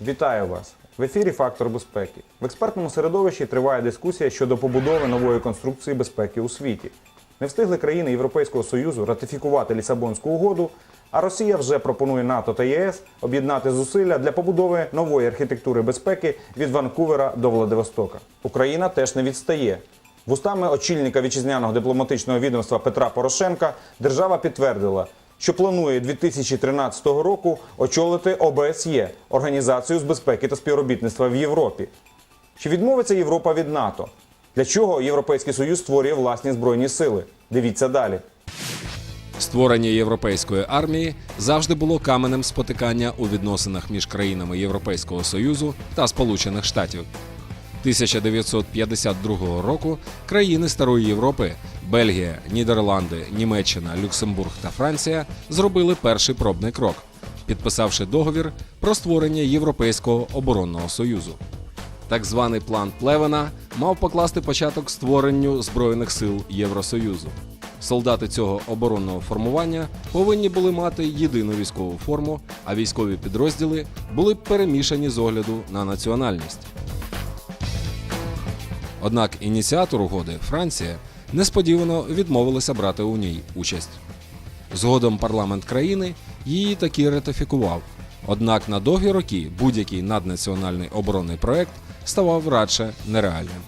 Вітаю вас! В ефірі Фактор безпеки. В експертному середовищі триває дискусія щодо побудови нової конструкції безпеки у світі. Не встигли країни Європейського Союзу ратифікувати Лісабонську угоду, а Росія вже пропонує НАТО та ЄС об'єднати зусилля для побудови нової архітектури безпеки від Ванкувера до Владивостока. Україна теж не відстає. Вустами очільника вітчизняного дипломатичного відомства Петра Порошенка держава підтвердила, що планує 2013 року очолити ОБСЄ Організацію з безпеки та співробітництва в Європі. Чи відмовиться Європа від НАТО? Для чого Європейський Союз створює власні збройні сили? Дивіться далі. Створення європейської армії завжди було каменем спотикання у відносинах між країнами Європейського Союзу та Сполучених Штатів. 1952 року країни Старої Європи Бельгія, Нідерланди, Німеччина, Люксембург та Франція зробили перший пробний крок, підписавши договір про створення Європейського оборонного союзу. Так званий план Плевена мав покласти початок створенню збройних сил Євросоюзу. Солдати цього оборонного формування повинні були мати єдину військову форму, а військові підрозділи були б перемішані з огляду на національність. Однак ініціатор угоди Франція несподівано відмовилася брати у ній участь. Згодом парламент країни її таки ратифікував. Однак на довгі роки будь-який наднаціональний оборонний проект ставав радше нереальним.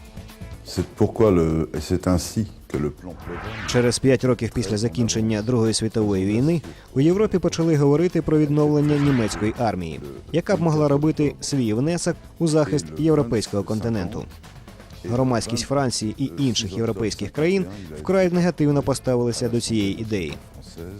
Через п'ять років після закінчення Другої світової війни у Європі почали говорити про відновлення німецької армії, яка б могла робити свій внесок у захист європейського континенту. Громадськість Франції і інших європейських країн вкрай негативно поставилися до цієї ідеї.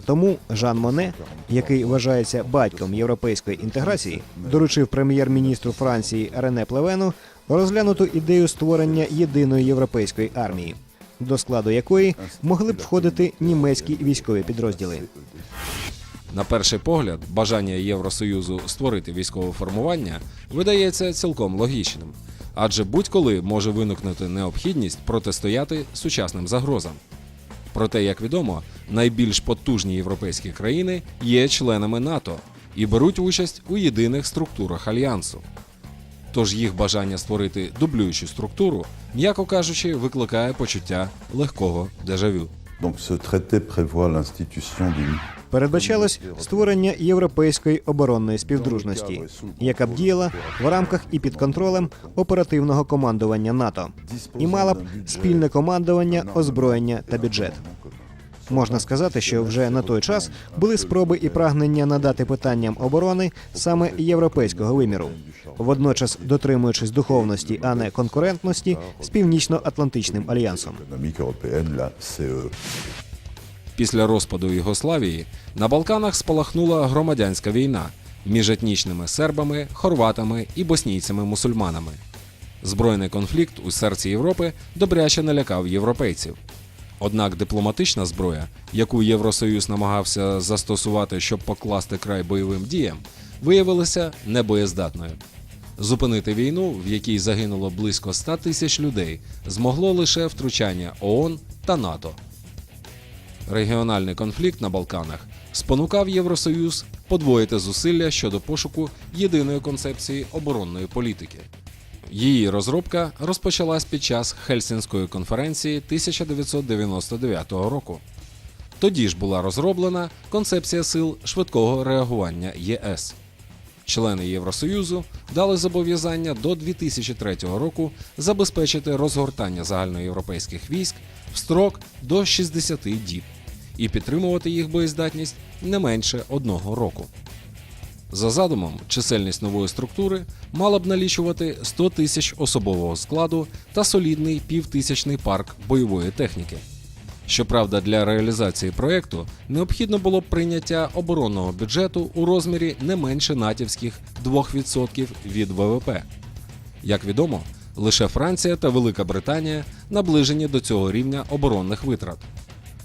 Тому Жан Моне, який вважається батьком європейської інтеграції, доручив прем'єр-міністру Франції Рене Плевену розглянуту ідею створення єдиної європейської армії, до складу якої могли б входити німецькі військові підрозділи. На перший погляд, бажання Євросоюзу створити військове формування видається цілком логічним, адже будь-коли може виникнути необхідність протистояти сучасним загрозам. Проте, як відомо, найбільш потужні європейські країни є членами НАТО і беруть участь у єдиних структурах альянсу. Тож їх бажання створити дублюючу структуру, м'яко кажучи, викликає почуття легкого дежавю. Donc ce traité prévoit l'institution d'une Передбачалось створення європейської оборонної співдружності, яка б діяла в рамках і під контролем оперативного командування НАТО і мала б спільне командування, озброєння та бюджет. Можна сказати, що вже на той час були спроби і прагнення надати питанням оборони саме європейського виміру, водночас дотримуючись духовності, а не конкурентності з північно-атлантичним альянсом. Після розпаду Югославії на Балканах спалахнула громадянська війна між етнічними сербами, хорватами і боснійцями-мусульманами. Збройний конфлікт у серці Європи добряче налякав європейців. Однак дипломатична зброя, яку Євросоюз намагався застосувати, щоб покласти край бойовим діям, виявилася небоєздатною. Зупинити війну, в якій загинуло близько 100 тисяч людей, змогло лише втручання ООН та НАТО. Регіональний конфлікт на Балканах спонукав Євросоюз подвоїти зусилля щодо пошуку єдиної концепції оборонної політики. Її розробка розпочалась під час Хельсінської конференції 1999 року. Тоді ж була розроблена концепція сил швидкого реагування ЄС. Члени Євросоюзу дали зобов'язання до 2003 року забезпечити розгортання загальноєвропейських військ в строк до 60 діб і підтримувати їх боєздатність не менше одного року. За задумом, чисельність нової структури мала б налічувати 100 тисяч особового складу та солідний півтисячний парк бойової техніки. Щоправда, для реалізації проєкту необхідно було б прийняття оборонного бюджету у розмірі не менше натівських 2% від ВВП. Як відомо, лише Франція та Велика Британія наближені до цього рівня оборонних витрат.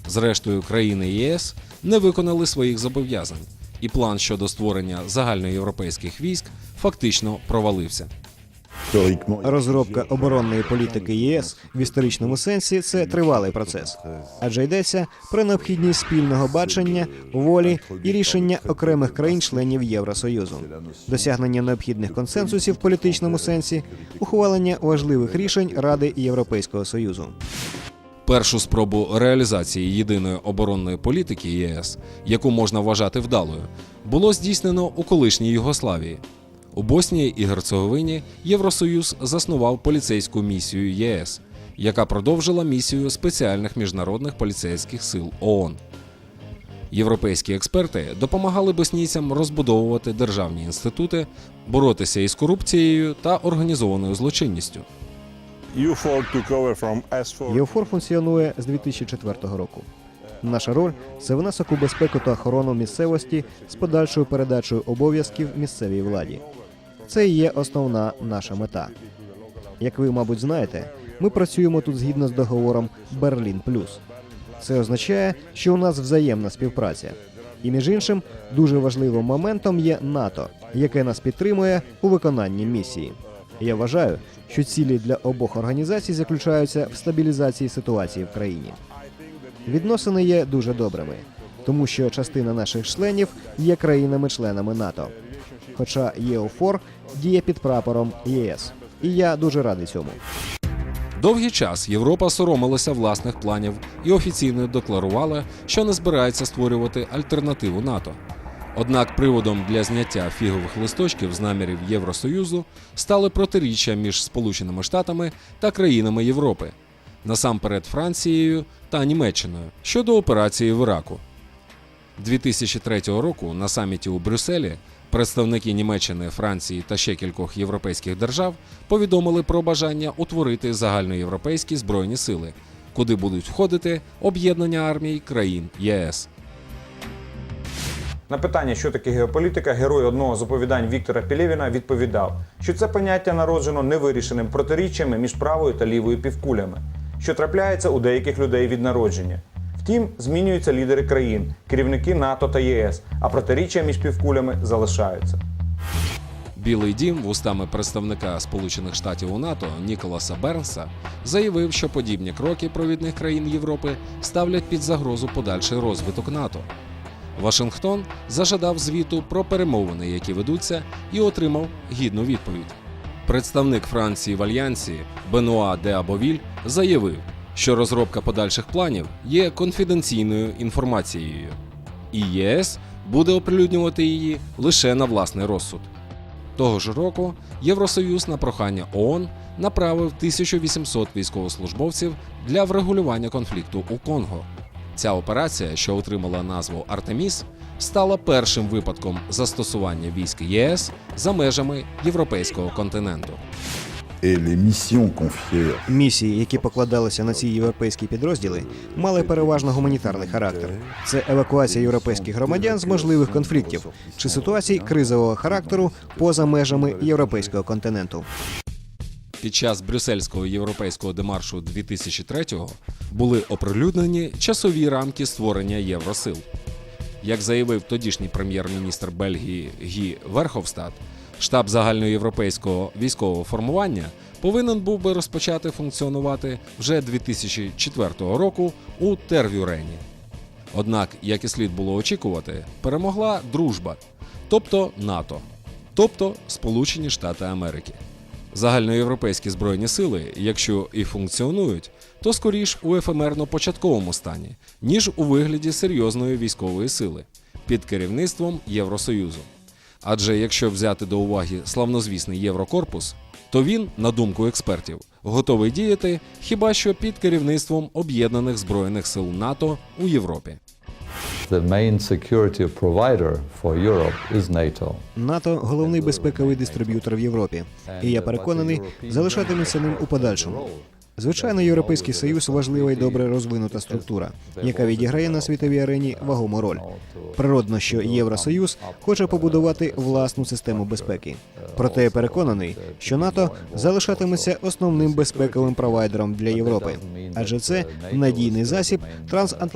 Зрештою, країни ЄС не виконали своїх зобов'язань, і план щодо створення загальноєвропейських військ фактично провалився. Розробка оборонної політики ЄС в історичному сенсі це тривалий процес, адже йдеться про необхідність спільного бачення, волі і рішення окремих країн-членів Євросоюзу, досягнення необхідних консенсусів в політичному сенсі, ухвалення важливих рішень Ради Європейського Союзу. Першу спробу реалізації єдиної оборонної політики ЄС, яку можна вважати вдалою, було здійснено у колишній Югославії. У Боснії і Герцеговині Євросоюз заснував поліцейську місію ЄС, яка продовжила місію спеціальних міжнародних поліцейських сил ООН. Європейські експерти допомагали боснійцям розбудовувати державні інститути, боротися із корупцією та організованою злочинністю. U4 took over from S4. ЄОФОР функціонує з 2004 року. Наша роль це внесок у безпеку та охорону місцевості з подальшою передачею обов'язків місцевій владі. Це і є основна наша мета. Як ви, мабуть, знаєте, ми працюємо тут згідно з договором Берлін Плюс. Це означає, що у нас взаємна співпраця. І між іншим, дуже важливим моментом є НАТО, яке нас підтримує у виконанні місії. Я вважаю, що цілі для обох організацій заключаються в стабілізації ситуації в країні. Відносини є дуже добрими, тому що частина наших членів є країнами-членами НАТО. Хоча ЄОФОР діє під прапором ЄС, і я дуже радий цьому. Довгий час Європа соромилася власних планів і офіційно декларувала, що не збирається створювати альтернативу НАТО. Однак приводом для зняття фігових листочків з намірів Євросоюзу стали протиріччя між Сполученими Штатами та країнами Європи, насамперед Францією та Німеччиною щодо операції в Іраку. 2003 року на саміті у Брюсселі представники Німеччини, Франції та ще кількох європейських держав повідомили про бажання утворити загальноєвропейські збройні сили, куди будуть входити об'єднання армій країн ЄС. На питання, що таке геополітика, герой одного з оповідань Віктора Пілєвіна відповідав, що це поняття народжено невирішеним протиріччями між правою та лівою півкулями, що трапляється у деяких людей від народження. Втім, змінюються лідери країн, керівники НАТО та ЄС, а протиріччя між півкулями залишаються. Білий дім, вустами представника Сполучених Штатів у НАТО Ніколаса Бернса, заявив, що подібні кроки провідних країн Європи ставлять під загрозу подальший розвиток НАТО. Вашингтон зажадав звіту про перемовини, які ведуться, і отримав гідну відповідь. Представник Франції в альянсі Бенуа де Абовіль заявив, що розробка подальших планів є конфіденційною інформацією, і ЄС буде оприлюднювати її лише на власний розсуд. Того ж року Євросоюз на прохання ООН направив 1800 військовослужбовців для врегулювання конфлікту у Конго. Ця операція, що отримала назву Артеміс, стала першим випадком застосування військ ЄС за межами європейського континенту. Місії, які покладалися на ці європейські підрозділи, мали переважно гуманітарний характер. Це евакуація європейських громадян з можливих конфліктів чи ситуацій кризового характеру поза межами європейського континенту. Під час брюссельського європейського демаршу 2003-го були оприлюднені часові рамки створення євросил. Як заявив тодішній прем'єр-міністр Бельгії Гі Верховстад, штаб загальноєвропейського військового формування повинен був би розпочати функціонувати вже 2004 року у Тервюрені. Однак, як і слід було очікувати, перемогла дружба, тобто НАТО, тобто Сполучені Штати Америки. Загальноєвропейські збройні сили, якщо і функціонують, то скоріш у ефемерно-початковому стані, ніж у вигляді серйозної військової сили під керівництвом Євросоюзу. Адже якщо взяти до уваги славнозвісний Єврокорпус, то він, на думку експертів, готовий діяти хіба що під керівництвом об'єднаних збройних сил НАТО у Європі. The main security provider for Europe is NATO. НАТО головний безпековий дистриб'ютор в Європі, і я переконаний, залишатиметься ним у подальшому. Звичайно, європейський союз важлива і добре розвинута структура, яка відіграє на світовій арені вагому роль. Природно, що Євросоюз хоче побудувати власну систему безпеки. Проте я переконаний, що НАТО залишатиметься основним безпековим провайдером для Європи, адже це надійний засіб трансатлантичної